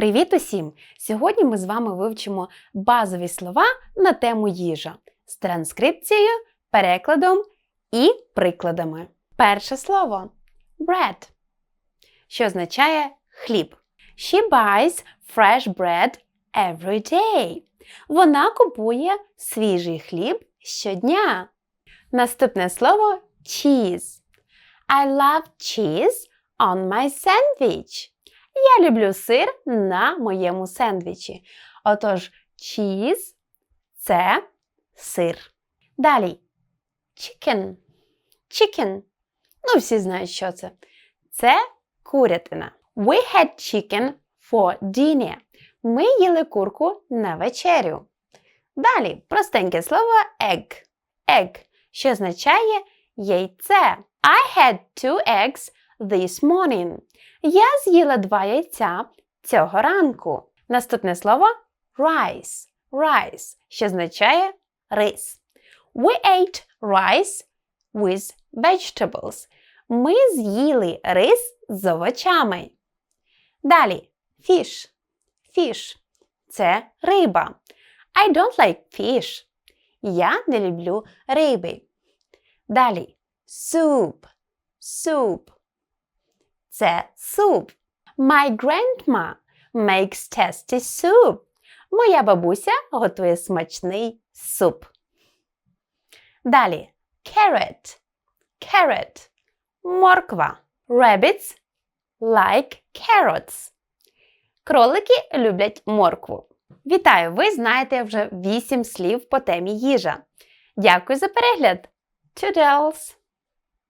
Привіт усім! Сьогодні ми з вами вивчимо базові слова на тему їжа з транскрипцією, перекладом і прикладами. Перше слово bread, що означає хліб. She buys fresh bread every day. Вона купує свіжий хліб щодня. Наступне слово cheese. I love cheese on my sandwich. Я люблю сир на моєму сендвічі. Отож, cheese – це сир. Далі. Chicken. Chicken. Ну, всі знають, що це. Це курятина. We had chicken for dinner. Ми їли курку на вечерю. Далі простеньке слово egg. Egg, що означає яйце. I had two eggs this morning. Я з'їла два яйця цього ранку. Наступне слово rice. Rice, що означає рис. We ate rice with vegetables. Ми з'їли рис з овочами. Далі fish. Fish – це риба. I don't like fish. Я не люблю риби. Далі soup. Soup. Це суп. My grandma makes tasty soup. Моя бабуся готує смачний суп. Далі carrot. Carrot. Морква. Rabbits like carrots. Кролики люблять моркву. Вітаю! Ви знаєте вже 8 слів по темі їжа. Дякую за перегляд! Toodles!